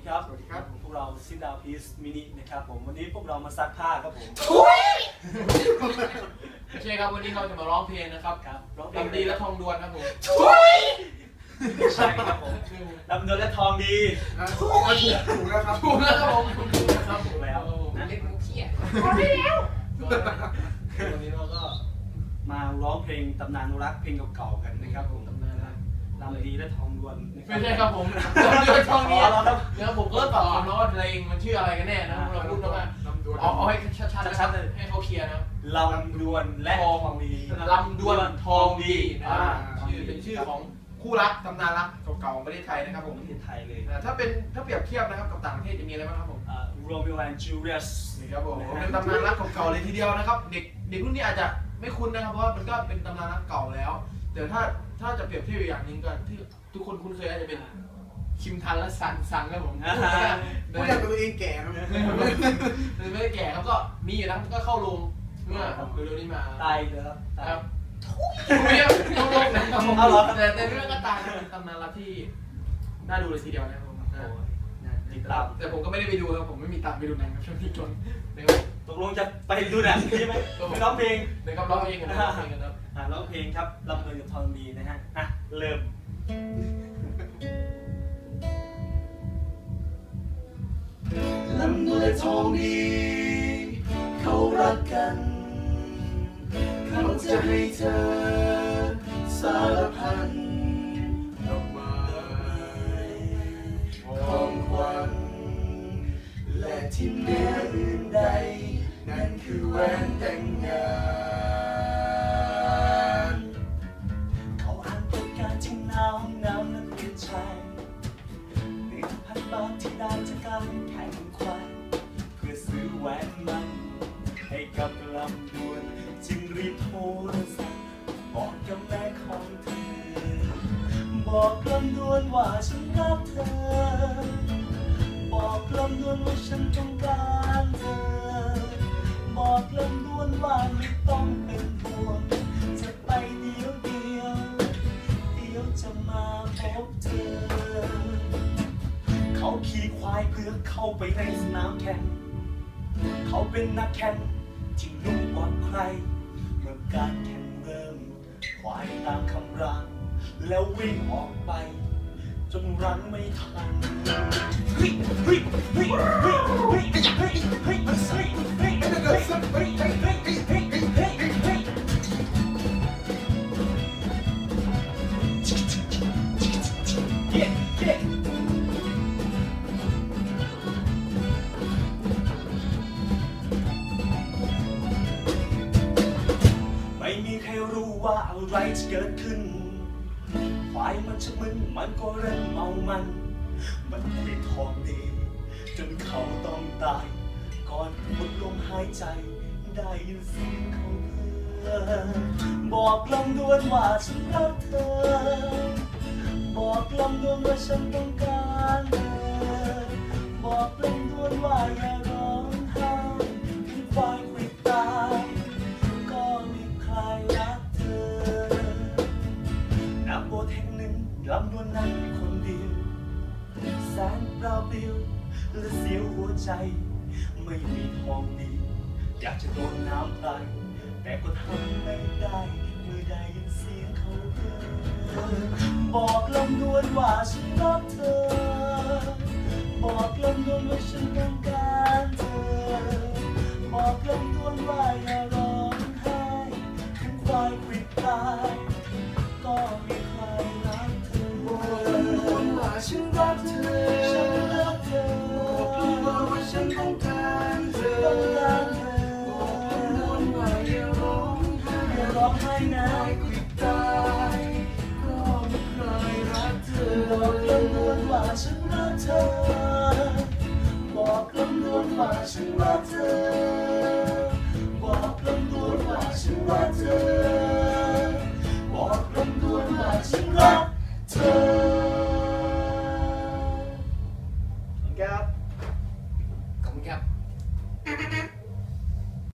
ีครับ สวัสดีครับ พวกเราซิดาวพีซมินินะครับผม วันนี้พวกเรามาซักผ้าครับผมใช่ครับ วันนี้เราจะมาร้องเพลงนะครับครับร้องเพลงดีและทองดวนครับผมช่วยใช่ครับผมลำดวนและทองดีถูกถูกแล้วครับ ถูกแล้วครับผมถูกแล้วครับผมแล้วนะเล่นมุกเขี้ยพอได้แล้ววันนี้เราก็มาร้องเพลงตำนานรักเพลงเก่าๆกันนะครับผมตำนาน ลำดีและทองดวนไม่ใช่ครับผมนะเรื่องทองนี้นะครับผมก็ตอบน้ว่าเพลงมันชื่ออะไรกันแน่นะเราพูดแล้วว่าเอาเอาให้ชัดๆให้เขาเคลียร์นะลำดวนและทองดีลำดวนทองดีนะชื่อเป็นชื่อของคู่รักตำนานรักเก่าๆของประเทศไทยนะครับผมประเทศไทยเลยถ้าเป็นถ้าเปรียบเทียบนะครับกับต่างประเทศจะมีอะไรบ้างครับผมโรมิโอแอนด์จูเลียสนี่ครับผมเป็นตำนานรักเก่าๆเลยทีเดียวนะครับ เด็กเด็กรุ่นนี้อาจจะไม่คุ้นนะครับเพราะว่ามันก็เป็นตำนานรักเก่าแล้วแต่ถ้า ถ้าจะเปรียบเทียบอย่างหนึงก็ที่ทุกคนคุ้นเคยอาจจะเป็นคิมทันและซันซันนะผมพูดไม่ได้พูดอย่างตัวเองแก่นะไม่ได้แก่แล้วก็มีอยู่นะก็เข้าลงเมื่อเร็วๆนี้มาตายอีกแล้วตายแรับบไม่ได้เข้าโงนะอาเหแต่แต่เรื่องก็ตายนตำนานละที่น่าดูเลยทีเดียวนะครับผมโต่ติดตามแต่ผมก็ไม่ได้ไปดูครับผมไม่มีตังค์ไปดูหนังครับช่วงที่จนตกลงจะไปดูหนังใช่ไหมไปร้องเพลงไปร้องเพลงกันนะอ่าร้องเพลงครับลำเพลินกับทองดีนะฮะอะเริ่มลำเพลินทองดีเขารักกันเขาจะให้เธอสารพันดอกไม้ของขวัญและที่เหนืออื่นใดนั่นคือแหวน แหวนมันให้กับลำดวนจึงรีบโทรศัพท์บอกกับแม่ของเธอ บอกลำดวนว่าฉันรักเธอ บอกลำดวนว่าฉันต้องการเธอ บอกลำดวนว่าไม่ต้องเป็นห่วงจะไปเดียวเดียว เดียวจะมาพบเธอ เขาขี่ควายเพื่อเข้าไปในสนามแข่ง เขาเป็นนักแข่งที่รู้กว่าใครเมื่อการแข่งเริ่มควายตามคำรามแล้ววิ่งออกไป จนรันไม่ทันเฮ้ยเฮ้ยเฮ้ยเฮ้ยเฮ้ยเฮ้ยเฮ้ย รรู้ว่าอะไรจะเกิดขึ้นควายมันชะมึนมันก็เริ่มเมามัน มันเป็นทองดี จนเขาต้องตาย ก่อนหมดลมหายใจ ได้ยินเสียงเขาเพือบอกลำดวนว่าฉันรักเธอ บอกลำดวนว่าฉันต้องการเธอ บอกลำดวนว่าอยาร้ ยวและเสียวหัวใจ ไม่มีทองดีอยากจะโดนน้ำตายแต่ก็ทำไม่ได้เมื่อได้ยินเสียงเขาเอ่ยบอกลำดวนว่าฉันรักเธอ บอกลำดวนว่าฉันต้องการ อบให้นะคิดตายก็ไม่เคยรักเธอบอกคำนวนว่าฉันรักเธอ บอกคำนวนว่าฉันรักเธอ บอกคำนวนว่าฉันรักเธอ บอกคำนวนว่าฉันรัก